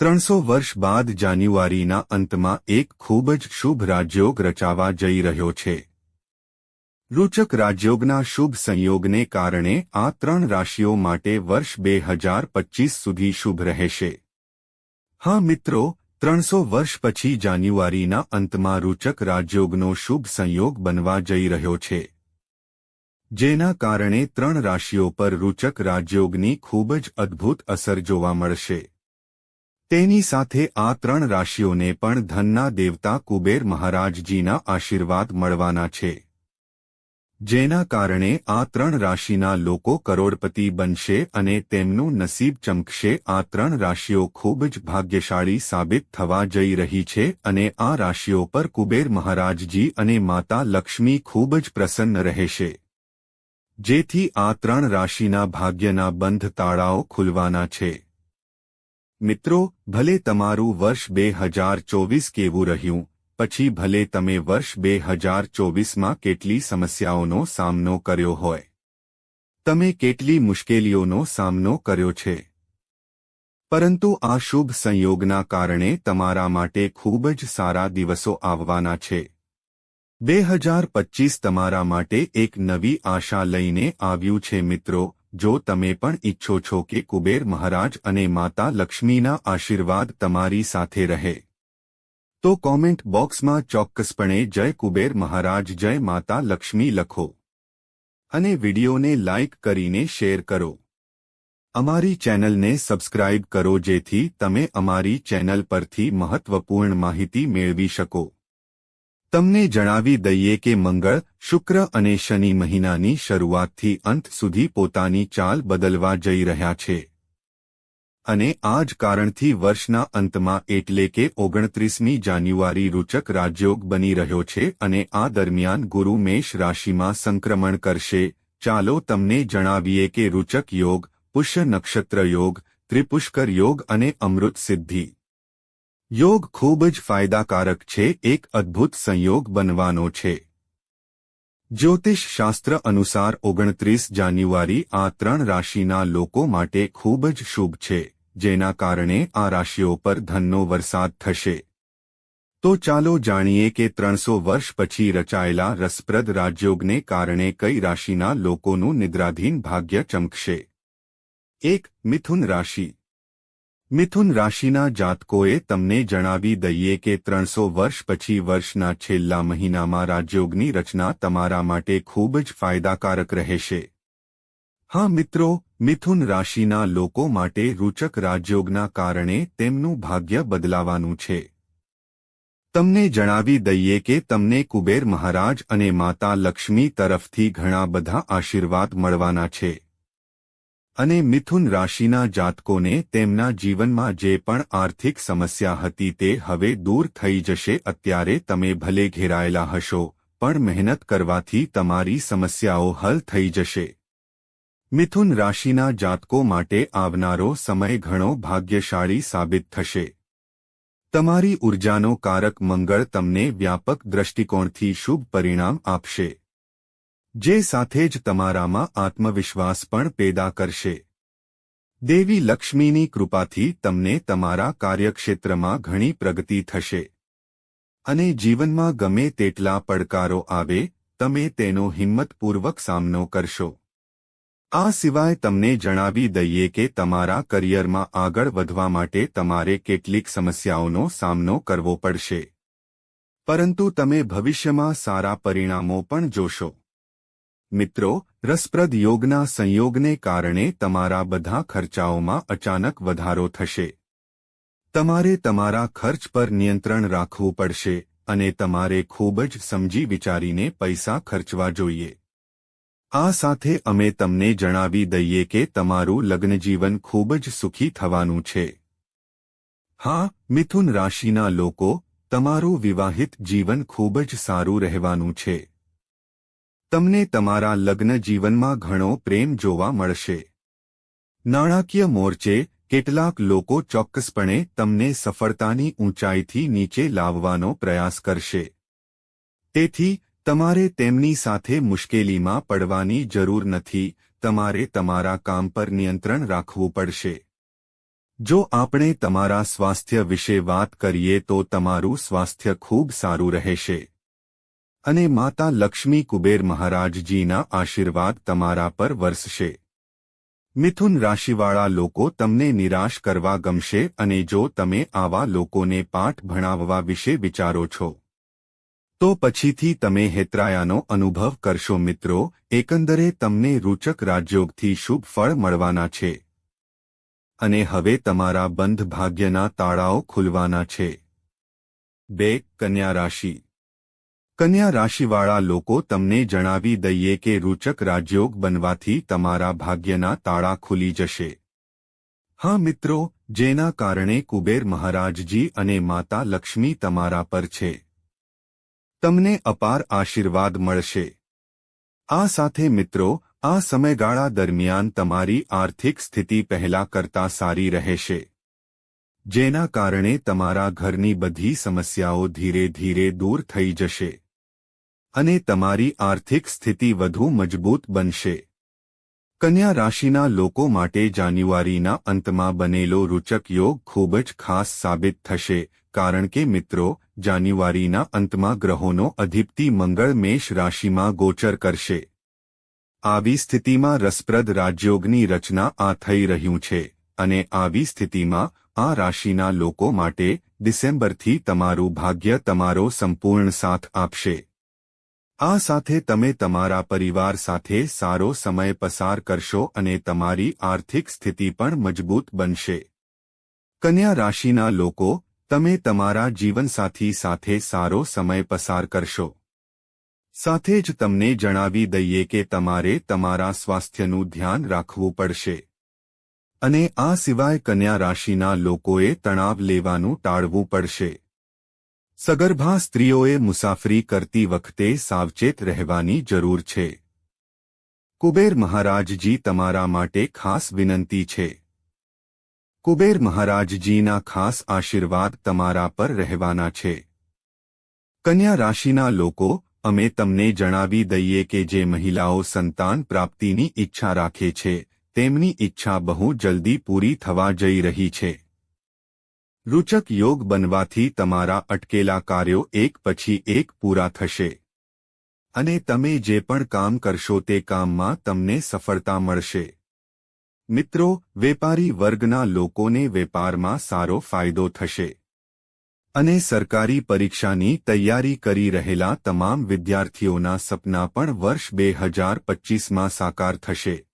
ત્રણસો વર્ષ બાદ જાન્યુઆરીના અંતમાં એક ખૂબ જ શુભ રાજયોગ રચાવા જઈ રહ્યો છે. રૂચક રાજયોગના શુભ સંયોગને કારણે આ ત્રણ રાશિઓ માટે વર્ષ બે હજાર પચીસ સુધી શુભ રહેશે. હા મિત્રો, ત્રણસો વર્ષ પછી જાન્યુઆરીના અંતમાં રૂચક રાજયોગનો શુભ સંયોગ બનવા જઈ રહ્યો છે. જેના કારણે ત્રણ રાશિઓ પર રૂચક રાજયોગની ખૂબ જ અદ્ભુત અસર જોવા મળશે. તેની સાથે આ ત્રણ રાશિઓને પણ ધનના દેવતા કુબેર મહારાજજીના આશીર્વાદ મળવાના છે. જેના કારણે આ ત્રણ રાશિના લોકો કરોડપતિ બનશે અને તેમનું નસીબ ચમકશે. આ ત્રણ રાશિઓ ખૂબ જ ભાગ્યશાળી સાબિત થવા જઈ રહી છે અને આ રાશિઓ પર કુબેર મહારાજજી અને માતા લક્ષ્મી ખૂબ જ પ્રસન્ન રહેશે. જેથી આ ત્રણ રાશિના ભાગ્યના બંધ તાળાઓ ખુલવાના છે. મિત્રો, ભલે તમારું વર્ષ બે હજાર ચોવીસ કેવું રહ્યું, પછી ભલે તમે વર્ષ બે હજાર ચોવીસમાં કેટલી સમસ્યાઓનો સામનો કર્યો હોય. તમે કેટલી મુશ્કેલીઓનો સામનો કર્યો છે. પરંતુ આ શુભ સંયોગના કારણે તમારા માટે ખૂબ જ સારા દિવસો આવવાના છે. બે હજાર પચીસ તમારા માટે એક નવી આશા લઈને આવ્યું છે, મિત્રો જો તમે પણ ઈચ્છો છો કે કુબેર મહારાજ અને માતા લક્ષ્મીના આશીર્વાદ તમારી સાથે રહે, તો કોમેન્ટ બોક્સમાં ચોક્કસપણે જય કુબેર મહારાજ, જય માતા લક્ષ્મી લખો અને વિડીયોને લાઇક કરીને શેર કરો. અમારી ચેનલને સબસ્ક્રાઇબ કરો જેથી તમે અમારી ચેનલ પરથી મહત્વપૂર્ણ માહિતી મેળવી શકો. તમને જણાવી દઈએ કે મંગળ, શુક્ર અને શનિ મહિનાની શરૂઆતથી અંત સુધી પોતાની ચાલ બદલવા જઈ રહ્યા છે. અને આ જ કારણથી વર્ષના અંતમાં એટલે કે ઓગણત્રીસમી જાન્યુઆરી રૂચક રાજયોગ બની રહ્યો છે અને આ દરમિયાન ગુરુ મેષ રાશિમાં સંક્રમણ કરશે. ચાલો તમને જણાવીએ કે રૂચક યોગ, પુષ્ય નક્ષત્ર યોગ, ત્રિપુષ્કર યોગ અને અમૃત સિદ્ધિ. યોગ ખૂબ જ ફાયદાકારક છે, એક અદ્ભુત સંયોગ બનવાનો છે. જ્યોતિષ શાસ્ત્ર અનુસાર ઓગણત્રીસ જાન્યુઆરી આ ત્રણ રાશિના લોકો માટે ખૂબ જ શુભ છે, જેના કારણે આ રાશિઓ પર ધનનો વરસાદ થશે. તો ચાલો જાણીએ કે ત્રણસો વર્ષ પછી રચાયેલા રસપ્રદ રાજયોગને કારણે કઈ રાશિના લોકોનું નિદ્રાધીન ભાગ્ય ચમકશે. એક મિથુન રાશિ. મિથુન રાશિના જાતકોએ તમને જણાવી દઈએ કે ત્રણસો વર્ષ પછી વર્ષના છેલ્લા મહિનામાં રાજયોગની રચના તમારા માટે ખૂબ જ ફાયદાકારક રહેશે. હા મિત્રો, મિથુન રાશિના લોકો માટે રૂચક રાજયોગના કારણે તેમનું ભાગ્ય બદલાવાનું છે. તમને જણાવી દઈએ કે તમને કુબેર મહારાજ અને માતા લક્ષ્મી તરફથી ઘણા બધા આશીર્વાદ મળવાના છે. અને મિથુન રાશિના જાતકોને તેમના જીવનમાં જે પણ આર્થિક સમસ્યા હતી તે હવે દૂર થઈ જશે. અત્યારે તમે ભલે ઘેરાયેલા હશો, પણ મહેનત કરવાથી તમારી સમસ્યાઓ હલ થઈ જશે. મિથુન રાશિના જાતકો માટે આવનારો સમય ઘણો ભાગ્યશાળી સાબિત થશે. તમારી ઉર્જાનો કારક મંગળ તમને વ્યાપક દ્રષ્ટિકોણથી શુભ પરિણામ આપશે. જે સાથે જ તમારામાં આત્મવિશ્વાસ પણ પેદા કરશે. દેવી લક્ષ્મીની કૃપાથી તમને તમારા કાર્યક્ષેત્રમાં ઘણી પ્રગતિ થશે. અને જીવનમાં ગમે તેટલા પડકારો આવે, તમે તેનો હિંમતપૂર્વક સામનો કરશો. આ સિવાય તમને જણાવી દઈએ કે તમારા કરિયરમાં આગળ વધવા માટે તમારે કેટલીક સમસ્યાઓનો સામનો કરવો પડશે. પરંતુ તમે ભવિષ્યમાં સારા પરિણામો પણ જોશો. મિત્રો, રસપ્રદ યોગના સંયોગને કારણે તમારા બધા ખર્ચાઓમાં અચાનક વધારો થશે. તમારે તમારા ખર્ચ પર નિયંત્રણ રાખવું પડશે અને તમારે ખૂબ જ સમજી વિચારીને પૈસા ખર્ચવા જોઈએ. આ સાથે અમે તમને જણાવી દઈએ કે તમારું લગ્નજીવન ખૂબ જ સુખી થવાનું છે. હા, મિથુન રાશિના લોકો, તમારું વિવાહિત જીવન ખૂબ જ સારું રહેવાનું છે. તમને તમારા લગ્ન જીવનમાં ઘણો પ્રેમ જોવા મળશે. નાણાકીય મોરચે કેટલાક લોકો ચોક્કસપણે તમને સફળતાની ઊંચાઈથી નીચે લાવવાનો પ્રયાસ કરશે. તેથી, તમારે તેમની સાથે મુશ્કેલીમાં પડવાની જરૂર નથી, તમારે તમારા કામ પર નિયંત્રણ રાખવું પડશે. જો આપણે તમારા સ્વાસ્થ્ય વિશે વાત કરીએ તો તમારું સ્વાસ્થ્ય ખૂબ સારું રહેશે. અને માતા લક્ષ્મી કુબેર મહારાજજીના આશીર્વાદ તમારા પર વરસશે. મિથુન રાશિવાળા લોકો તમને નિરાશ કરવા ગમશે અને જો તમે આવા લોકોને પાઠ ભણાવવા વિશે વિચારો છો, તો પછીથી તમે હેતરાયાનો અનુભવ કરશો. મિત્રો, એકંદરે તમને રૂચક રાજયોગથી શુભ ફળ મળવાના છે અને હવે તમારા બંધ ભાગ્યના તાળાઓ ખુલવાના છે. બે, કન્યા રાશિ. કન્યા રાશિવાળા લોકો તમને જણાવી દઈએ કે રૂચક રાજયોગ બનવાથી તમારા ભાગ્યના તાળા ખુલી જશે. હા મિત્રો, જેના કારણે કુબેર મહારાજજી અને માતા લક્ષ્મી તમારા પર છે. તમને અપાર આશીર્વાદ મળશે. આ સાથે મિત્રો, આ સમયગાળા દરમિયાન તમારી આર્થિક સ્થિતિ પહેલા કરતા સારી રહેશે. જેના કારણે તમારા ઘરની બધી સમસ્યાઓ ધીરે ધીરે દૂર થઈ જશે. અને તમારી આર્થિક સ્થિતિ વધુ મજબૂત બનશે. કન્યા રાશિના લોકો માટે જાન્યુઆરીના અંતમાં બનેલો રૂચક યોગ ખૂબ જ ખાસ સાબિત થશે, કારણ કે મિત્રો, જાન્યુઆરીના અંતમાં ગ્રહોનો અધિપતિ મંગળ મેષ રાશિમાં ગોચર કરશે. આવી સ્થિતિમાં રસપ્રદ રાજયોગની રચના આ થઈ રહ્યું છે, અને આવી સ્થિતિમાં આ રાશિના લોકો માટે ડિસેમ્બરથી તમારું ભાગ્ય તમારો સંપૂર્ણ સાથ આપશે. આ સાથે તમે તમારા પરિવાર સાથે સારો સમય પસાર કરશો અને તમારી આર્થિક સ્થિતિ પણ મજબૂત બનશે. કન્યા રાશિના લોકો, તમે તમારા જીવનસાથી સાથે સારો સમય પસાર કરશો. સાથે જ તમને જણાવી દઈએ કે તમારે તમારા સ્વાસ્થ્યનું ધ્યાન રાખવું પડશે. અને આ સિવાય કન્યા રાશિના લોકોએ તણાવ લેવાનું ટાળવું પડશે. સગર્ભા સ્ત્રીઓએ મુસાફરી કરતી વખતે સાવચેત રહેવાની જરૂર છે. કુબેર મહારાજજી તમારા માટે ખાસ વિનંતી છે. કુબેર મહારાજજીના ખાસ આશીર્વાદ તમારા પર રહેવાના છે. કન્યા રાશિના લોકો, અમે તમને જણાવી દઈએ કે જે મહિલાઓ સંતાન પ્રાપ્તિની ઈચ્છા રાખે છે, તેમની ઈચ્છા બહુ જલ્દી પૂરી થવા જઈ રહી છે. રૂચક યોગ બનવાથી તમારા અટકેલા કાર્યો એક પછી એક પૂરા થશે. અને તમે જે પણ કામ કરશો તે કામમાં તમને સફળતા મળશે. મિત્રો, વેપારી વર્ગના લોકોને વેપારમાં સારો ફાયદો થશે. અને સરકારી પરીક્ષાની તૈયારી કરી રહેલા તમામ વિદ્યાર્થીઓના સપના પણ વર્ષ બે હજાર પચ્ચીસમાં સાકાર થશે.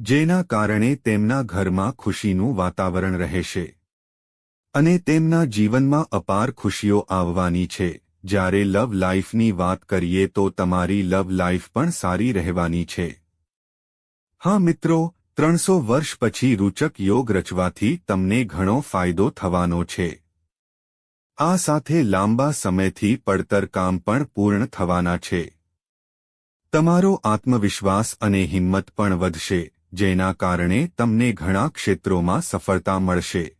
જેના કારણે તેમના ઘરમાં ખુશીનું વાતાવરણ રહેશે. અને તેમના જીવનમાં અપાર ખુશીઓ આવવાની છે. જ્યારે લવ લાઈફની વાત કરીએ તો તમારી લવ લાઈફ પણ સારી રહેવાની છે. હા મિત્રો, ત્રણસો વર્ષ પછી રૂચક યોગ રચવાથી તમને ઘણો ફાયદો થવાનો છે. આ સાથે લાંબા સમયથી પડતર કામ પણ પૂર્ણ થવાના છે. તમારો આત્મવિશ્વાસ અને હિંમત પણ વધશે, જેના કારણે તમને ઘણા ક્ષેત્રોમાં સફળતા મળશે.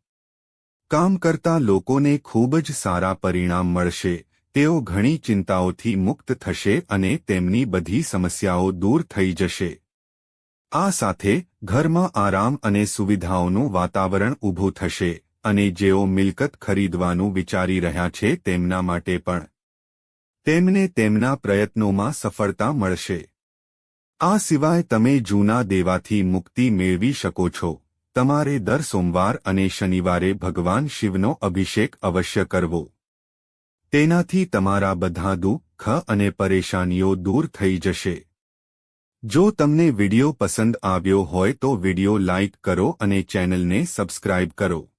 કામ કરતા લોકોને ખૂબ જ સારા પરિણામ મળશે. તેઓ ઘણી ચિંતાઓથી મુક્ત થશે અને તેમની બધી સમસ્યાઓ દૂર થઈ જશે. આ સાથે ઘરમાં આરામ અને સુવિધાઓનું વાતાવરણ ઊભું થશે અને જેઓ મિલકત ખરીદવાનું વિચારી રહ્યા છે તેમના માટે પણ. તેમને તેમના પ્રયત્નોમાં સફળતા મળશે. આ સિવાય તમે જૂના દેવાથી મુક્તિ મેળવી શકો છો. તમારે દર સોમવાર અને શનિવારે ભગવાન શિવનો અભિષેક અવશ્ય કરવો. તેનાથી તમારા બધા દુઃખ અને પરેશાનીઓ દૂર થઈ જશે. જો તમને વિડિયો પસંદ આવ્યો હોય તો વિડિયો લાઇક કરો અને ચેનલને સબસ્ક્રાઇબ કરો.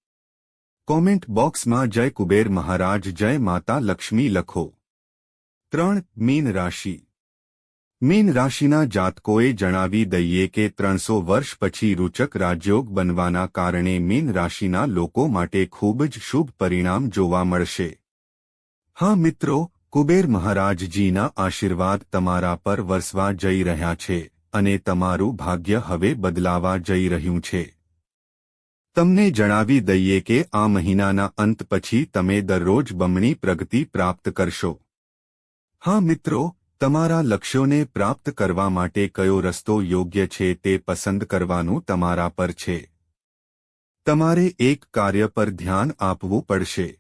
કોમેન્ટ બોક્સમાં જય કુબેર મહારાજ, જય માતા લક્ષ્મી લખો. ત્રણ મીન રાશિ. મીન રાશિના જાતકોએ જણાવી દઈએ કે ત્રણસો વર્ષ પછી રૂચક રાજયોગ બનવાના કારણે મીન રાશિના લોકો માટે ખૂબ જ શુભ પરિણામ જોવા મળશે. હા મિત્રો, કુબેર મહારાજજીના આશીર્વાદ તમારા પર વરસવા જઈ રહ્યા છે અને તમારું ભાગ્ય હવે બદલાવા જઈ રહ્યું છે. તમને જણાવી દઈએ કે આ મહિનાના અંત પછી તમે દરરોજ બમણી પ્રગતિ પ્રાપ્ત કરશો. હા મિત્રો તમારા લક્ષ્યોને પ્રાપ્ત કરવા માટે કયો રસ્તો યોગ્ય છે તે પસંદ કરવાનું તમારા પર છે. તમારે એક કાર્ય પર ધ્યાન આપવું પડશે.